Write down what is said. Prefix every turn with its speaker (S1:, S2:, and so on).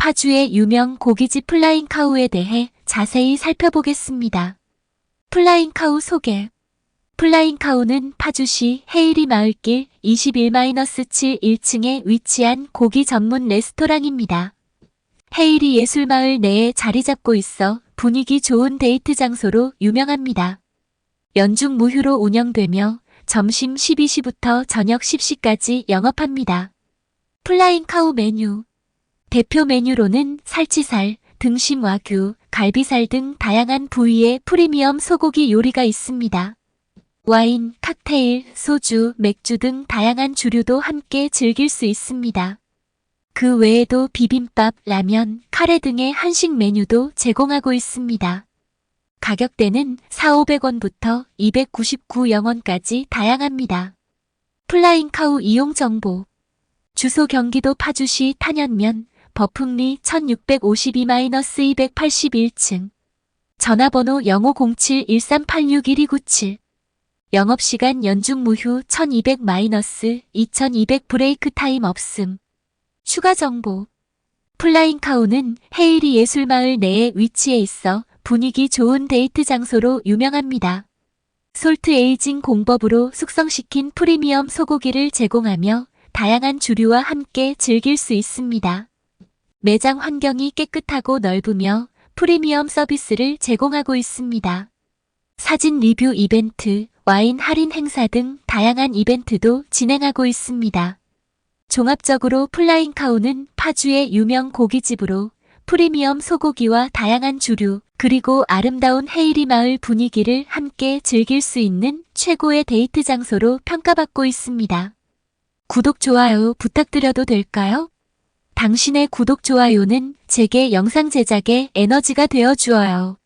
S1: 파주의 유명 고기집 플라잉 카우에 대해 자세히 살펴보겠습니다. 플라잉 카우 소개 플라잉 카우는 파주시 헤이리 마을길 21-7 1층에 위치한 고기 전문 레스토랑입니다. 헤이리 예술마을 내에 자리 잡고 있어 분위기 좋은 데이트 장소로 유명합니다. 연중 무휴로 운영되며 점심 12시부터 저녁 10시까지 영업합니다. 플라잉 카우 메뉴 대표 메뉴로는 살치살, 등심 와규, 갈비살 등 다양한 부위의 프리미엄 소고기 요리가 있습니다. 와인, 칵테일, 소주, 맥주 등 다양한 주류도 함께 즐길 수 있습니다. 그 외에도 비빔밥, 라면, 카레 등의 한식 메뉴도 제공하고 있습니다. 가격대는 4,500원부터 299영원까지 다양합니다. 플라잉카우 이용 정보 주소 경기도 파주시 탄현면 버풍리 1652-281층 전화번호 0507-1386-1297 영업시간 연중 무휴 1200-2200 브레이크 타임 없음 추가 정보 플라잉 카우는 헤이리 예술마을 내에 위치해 있어 분위기 좋은 데이트 장소로 유명합니다. 솔트 에이징 공법으로 숙성시킨 프리미엄 소고기를 제공하며 다양한 주류와 함께 즐길 수 있습니다. 매장 환경이 깨끗하고 넓으며 프리미엄 서비스를 제공하고 있습니다. 사진 리뷰 이벤트, 와인 할인 행사 등 다양한 이벤트도 진행하고 있습니다. 종합적으로 플라잉 카우는 파주의 유명 고깃집으로 프리미엄 소고기와 다양한 주류, 그리고 아름다운 헤이리 마을 분위기를 함께 즐길 수 있는 최고의 데이트 장소로 평가받고 있습니다. 구독, 좋아요 부탁드려도 될까요? 당신의 구독, 좋아요는 제게 영상 제작에 에너지가 되어 주어요.